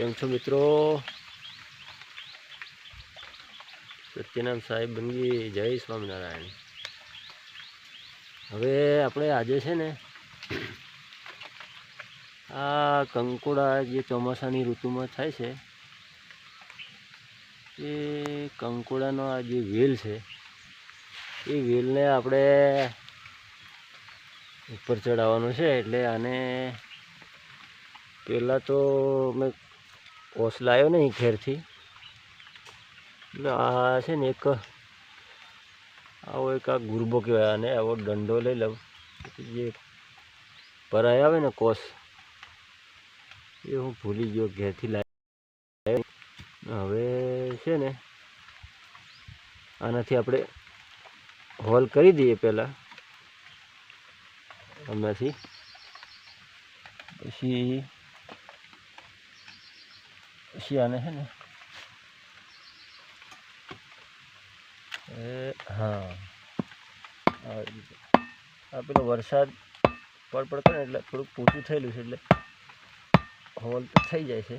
કેમ છો મિત્રો? સત્યનારાયણ સાહેબ બનગી જય સ્વામિનારાયણ. હવે આપણે આજે છે ને આ કંકોડા જે ચોમાસાની ઋતુમાં થાય છે, એ કંકોડાનો આ જે વેલ છે, એ વેલને આપણે ઉપર ચડાવવાનો છે, એટલે આને પહેલાં તો મેં ઓસ લાવ્યો નહીં ઘેરથી. એટલે આ છે ને એક, આવો એક આ ગુરબો કહેવાય, આને આવો દંડો લઈ લઉં. જે ભરાય આવે ને કોસ, એ હું ભૂલી ગયો, ઘેરથી લાવ્યો હવે છે ને, આનાથી આપણે હોલ કરી દઈએ પહેલાં. હમણાંથી પછી પછી આને છે ને? એ, હા. આ પેલો વરસાદ પડ પડ ને એટલે થોડુંક પૂછું થયેલું છે એટલે હોલ તો થઈ જાય છે.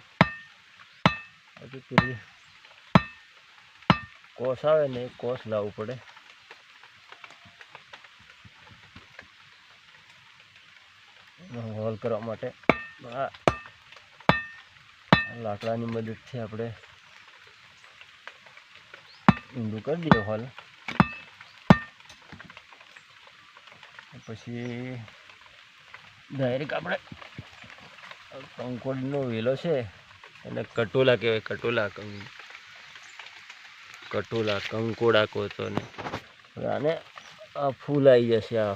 હજુ પેલી કોસ આવે ને એ કોસ લાવવું પડે. હોલ કરવા માટે. આ લાકડાની મદદથી આપણે ઊંડું કરી દઈએ હોલ. પછી ડાયરેક્ટ આપણે કંકોડનો વેલો છે એને કટોલા કહેવાય, કટોલા કંક કટોલા, કંકોડા કહો તો ને આને આ ફૂલ આવી જશે આ.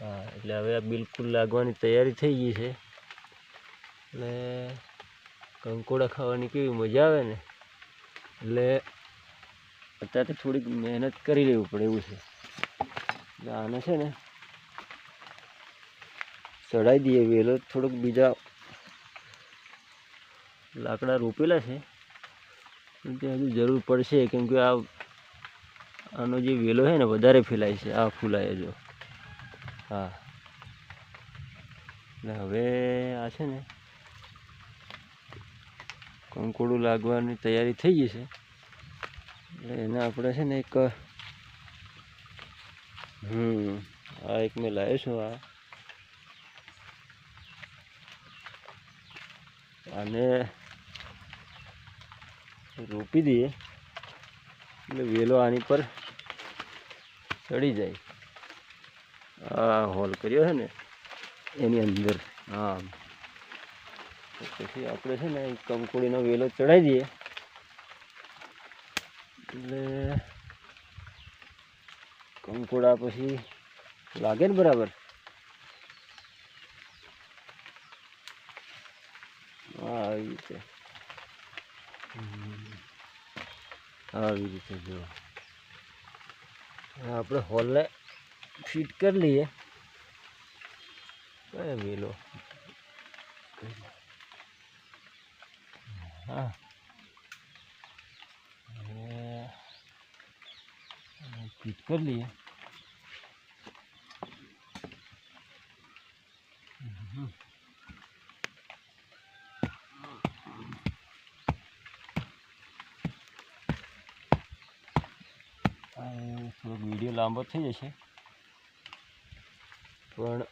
હા, એટલે હવે આ બિલકુલ લાગવાની તૈયારી થઈ ગઈ છે. એટલે કંકોડા ખાવાની કેવી મજા આવે ને? એટલે અત્યારે થોડીક મહેનત કરી લેવું પડે એવું છે. એટલે આને છે ને ચડાવી દઈએ વેલો થોડુંક બીજા લાકડા રોપેલા છે. પણ તે હજુ જરૂર પડશે, કેમ કે આ આનો જે વેલો છે ને વધારે ફેલાય છે, આ ફૂલાય જો હા. એટલે હવે આ છે ને કંકોડું લાગવાની તૈયારી થઈ ગઈ છે. એટલે એને આપણે છે ને એક, હમ, આ એક મેં લાવ્યો છું આ. આને રોપી દઈએ. એટલે વેલો આની પર ચડી જાય. આ હોલ કર્યો છે ને, એની અંદર હા પછી આપણે છે ને કંકોડીનો વેલો ચડાવી દઈએ. એટલે કંકોડા પછી લાગે ને બરાબર? આવી રીતે. આવી રીતે જો. આપણે હોલને ફિટ કરી લઈએ. કયા વેલો? હા હવે ફિટ કરી લઈએ હમ. આ થોડોક વીડિયો લાંબો થઈ જશે પણ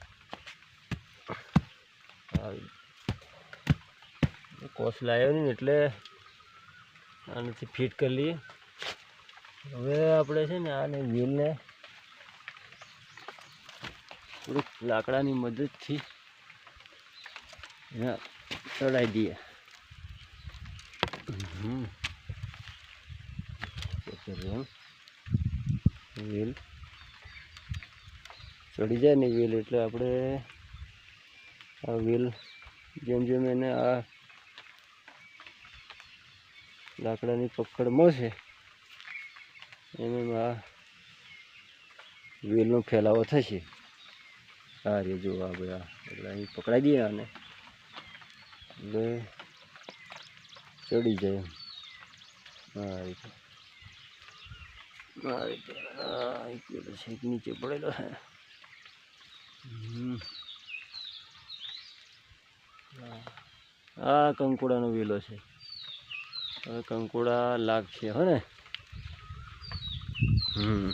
આવી કોસ લાવ્યો નહીં એટલે આનાથી ફિટ કરી લઈએ. હવે આપણે છે ને આને વ્હીલને થોડુંક લાકડાની મદદથી ચડાવી દઈએ. એમ ચડી જાય ને વ્હીલ એટલે આપણે આ વ્હીલ જેમ જેમ એને આ લાકડાની પકડ મળશે. એમ આ વેલનો ફેલાવો થશે. આ રે જો આ બધા એટલે અહીં પકડાઈ દઈએ આને. એટલે ચડી જાય આ રીતે. આ રીતે, આ પેલો છેક નીચે પડેલો છે. આ કંકોડાનો વેલો છે. હવે કંકોડા લાગશે, હો ને? હમ.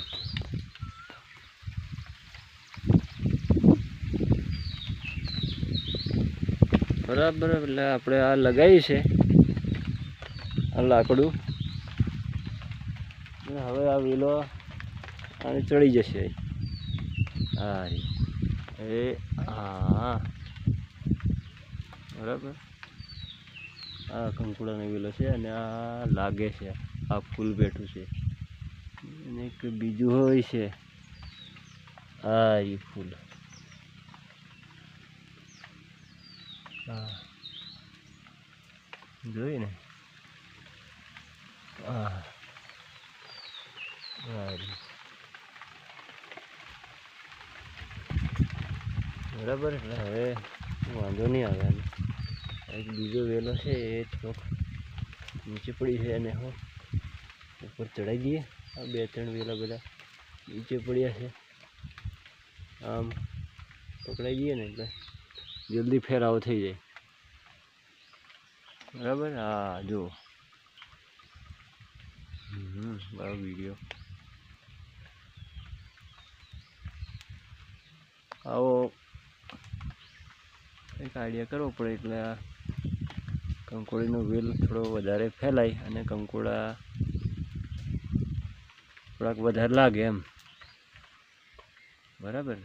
બરાબર, એટલે આપણે આ લગાવી છે, આ લાકડું. હવે આ વેલો આને ચડી જશે. હા એ, હા. બરાબર. આ કંકુડાનો વેલો છે અને આ લાગે છે, આ ફૂલ બેઠું છે. અને એક બીજું હોય છે હા એ ફૂલ. હા જોઈ ને? હા. બરાબર? એટલે હવે વાંધો નહીં આવે એક બીજો વેલો છે, એ થોડોક નીચે પડી છે અને હો, ઉપર ચડાવી દઈએ. આ બે ત્રણ વેલા બધા નીચે પડ્યા છે. આમ પકડાઈ દઈએ ને એટલે જલ્દી ફેરાવો થઈ જાય. બરાબર? હા, જુઓ. હમ, બરાબર વીડિયો આવો. એક આઈડિયા કરવો પડે એટલે કંકોડીનો વેલ થોડો વધારે ફેલાય અને કંકોડા થોડાક વધારે લાગે એમ. બરાબર